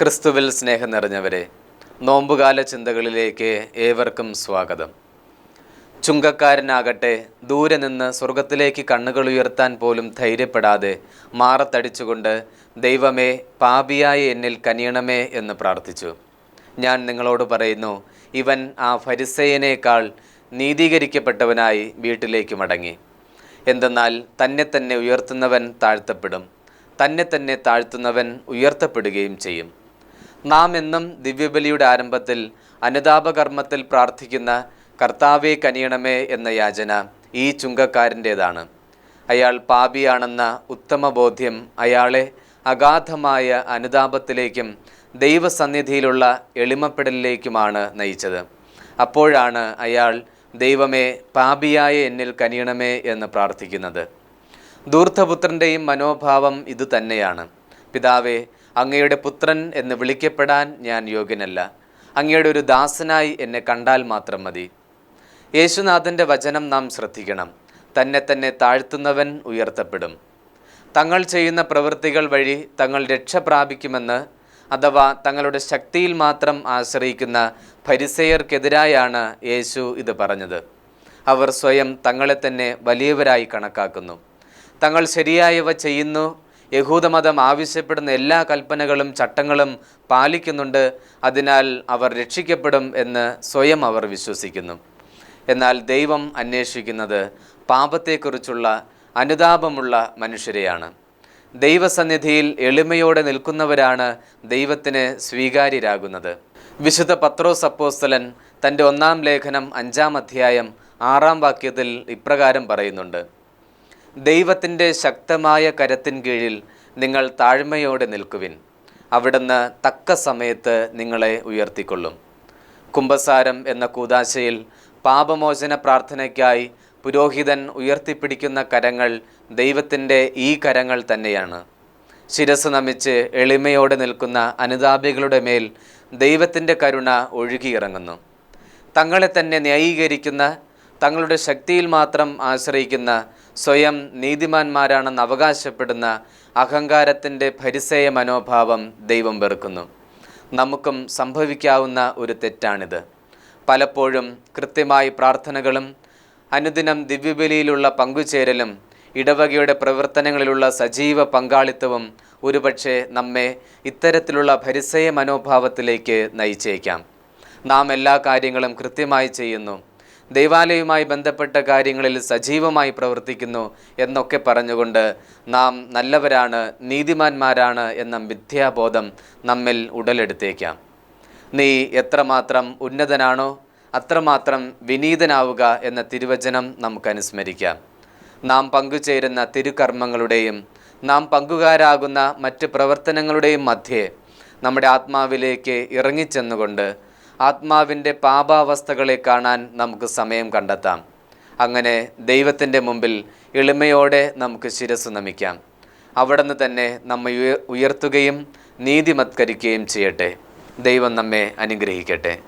ക്രിസ്തുവിൽ സ്നേഹം നിറഞ്ഞവരെ നോമ്പുകാല ചിന്തകളിലേക്ക് ഏവർക്കും സ്വാഗതം. ചുങ്കക്കാരനാകട്ടെ ദൂരെ നിന്ന് സ്വർഗത്തിലേക്ക് കണ്ണുകൾ ഉയർത്താൻ പോലും ധൈര്യപ്പെടാതെ മാറത്തടിച്ചുകൊണ്ട് ദൈവമേ പാപിയായ എന്നിൽ കനിയണമേ എന്ന് പ്രാർത്ഥിച്ചു. ഞാൻ നിങ്ങളോട് പറയുന്നു ഇവൻ ആ ഫരിസയനേക്കാൾ നീതീകരിക്കപ്പെട്ടവനായി വീട്ടിലേക്ക് മടങ്ങി. എന്തെന്നാൽ തന്നെ തന്നെ ഉയർത്തുന്നവൻ താഴ്ത്തപ്പെടും. തന്നെ തന്നെ താഴ്ത്തുന്നവൻ ഉയർത്തപ്പെടുകയും ചെയ്യും. നാം എന്നും ദിവ്യബലിയുടെ ആരംഭത്തിൽ അനുതാപകർമ്മത്തിൽ പ്രാർത്ഥിക്കുന്ന കർത്താവെ കനിയണമേ എന്ന യാചന ഈ ചുങ്കക്കാരന്റേതാണ്. അയാൾ പാപിയാണെന്ന ഉത്തമ ബോധ്യം അയാളെ അഗാധമായ അനുതാപത്തിലേക്കും ദൈവസന്നിധിയിലുള്ള എളിമപ്പെടലിലേക്കുമാണ് നയിച്ചത്. അപ്പോഴാണ് അയാൾ ദൈവമേ പാപിയായ എന്നിൽ കനിയണമേ എന്ന് പ്രാർത്ഥിക്കുന്നത്. ദൂർത്ഥപുത്രന്റെയും മനോഭാവം ഇതുതന്നെയാണ്. പിതാവെ അങ്ങയുടെ പുത്രൻ എന്ന് വിളിക്കപ്പെടാൻ ഞാൻ യോഗ്യനല്ല. അങ്ങയുടെ ഒരു ദാസനായി എന്നെ കണ്ടാൽ മാത്രം മതി. യേശുനാഥന്റെ വചനം നാം ശ്രദ്ധിക്കണം. തന്നെ തന്നെ താഴ്ത്തുന്നവൻ ഉയർത്തപ്പെടും. തങ്ങൾ ചെയ്യുന്ന പ്രവൃത്തികൾ വഴി തങ്ങൾ രക്ഷ പ്രാപിക്കുമെന്ന് അഥവാ തങ്ങളുടെ ശക്തിയിൽ മാത്രം ആശ്രയിക്കുന്ന ഫരിസയർക്കെതിരായാണ് യേശു ഇത് പറഞ്ഞത്. അവർ സ്വയം തങ്ങളെ തന്നെ വലിയവരായി കണക്കാക്കുന്നു. തങ്ങൾ ശരിയായവ ചെയ്യുന്നു യഹൂദമതം ആവശ്യപ്പെടുന്ന എല്ലാ കൽപ്പനകളും ചട്ടങ്ങളും പാലിക്കുന്നുണ്ട്. അതിനാൽ അവർ രക്ഷിക്കപ്പെടും എന്ന് സ്വയം അവർ വിശ്വസിക്കുന്നു. എന്നാൽ ദൈവം അന്വേഷിക്കുന്നത് പാപത്തെക്കുറിച്ചുള്ള അനുതാപമുള്ള മനുഷ്യരെയാണ്. ദൈവസന്നിധിയിൽ എളിമയോടെ നിൽക്കുന്നവരാണ് ദൈവത്തിന് സ്വീകാര്യരാകുന്നത്. വിശുദ്ധ പത്രോസ് അപ്പോസ്തലൻ തന്റെ ഒന്നാം ലേഖനം അഞ്ചാം അധ്യായം ആറാം വാക്യത്തിൽ ഇപ്രകാരം പറയുന്നുണ്ട്. ദൈവത്തിന്റെ ശക്തമായ കരത്തിൻ കീഴിൽ നിങ്ങൾ താഴ്മയോടെ നിൽക്കുവിൻ. അവിടുന്ന് തക്ക സമയത്ത് നിങ്ങളെ ഉയർത്തിക്കൊള്ളും. കുംഭസാരം എന്ന കൂതാശയിൽ പാപമോചന പ്രാർത്ഥനയ്ക്കായി പുരോഹിതൻ ഉയർത്തിപ്പിടിക്കുന്ന കരങ്ങൾ ദൈവത്തിന്റെ ഈ കരങ്ങൾ തന്നെയാണ്. ശിരസ് നമിച്ച് എളിമയോടെ നിൽക്കുന്ന അനുതാപികളുടെ മേൽ ദൈവത്തിന്റെ കരുണ ഒഴുകിയിറങ്ങുന്നു. തങ്ങളെ തന്നെ ന്യായീകരിക്കുന്ന തങ്ങളുടെ ശക്തിയിൽ മാത്രം ആശ്രയിക്കുന്ന സ്വയം നീതിമാന്മാരാണെന്ന് അവകാശപ്പെടുന്ന അഹങ്കാരത്തിന്റെ പരിസയ മനോഭാവം ദൈവം വെറുക്കുന്നു. നമുക്കും സംഭവിക്കാവുന്ന ഒരു തെറ്റാണിത്. പലപ്പോഴും കൃത്യമായി പ്രാർത്ഥനകളും അനുദിനം ദിവ്യബലിയിലുള്ള പങ്കുചേരലും ഇടവകയുടെ പ്രവർത്തനങ്ങളിലുള്ള സജീവ പങ്കാളിത്തവും ഒരുപക്ഷെ നമ്മെ ഇത്തരത്തിലുള്ള പരിസയ മനോഭാവത്തിലേക്ക് നയിച്ചേക്കാം. നാം എല്ലാ കാര്യങ്ങളും കൃത്യമായി ചെയ്യുന്നു. ദൈവാലയവുമായി ബന്ധപ്പെട്ട കാര്യങ്ങളിൽ സജീവമായി പ്രവർത്തിക്കുന്നു എന്നൊക്കെ പറഞ്ഞുകൊണ്ട് നാം നല്ലവരാണ് നീതിമാന്മാരാണ് എന്ന മിഥ്യാബോധം നമ്മിൽ ഉടലെടുത്തേക്കാം. നീ എത്രമാത്രം ഉന്നതനാണോ അത്രമാത്രം വിനീതനാവുക എന്ന തിരുവചനം നമുക്ക് അനുസ്മരിക്കാം നാം പങ്കുചേരുന്ന തിരുകർമ്മങ്ങളുടെയും നാം പങ്കുകാരാകുന്ന മറ്റ് പ്രവർത്തനങ്ങളുടെയും മധ്യേ നമ്മുടെ ആത്മാവിലേക്ക് ഇറങ്ങിച്ചെന്നുകൊണ്ട് ആത്മാവിന്റെ പാപാവസ്ഥകളെ കാണാൻ നമുക്ക് സമയം കണ്ടെത്താം. അങ്ങനെ ദൈവത്തിന്റെ മുമ്പിൽ എളിമയോടെ നമുക്ക് ശിരസ് നമിക്കാം. അവിടുന്ന് തന്നെ നമ്മെ ഉയർത്തുകയും നീതിമത്കരിക്കുകയും ചെയ്യട്ടെ. ദൈവം നമ്മെ അനുഗ്രഹിക്കട്ടെ.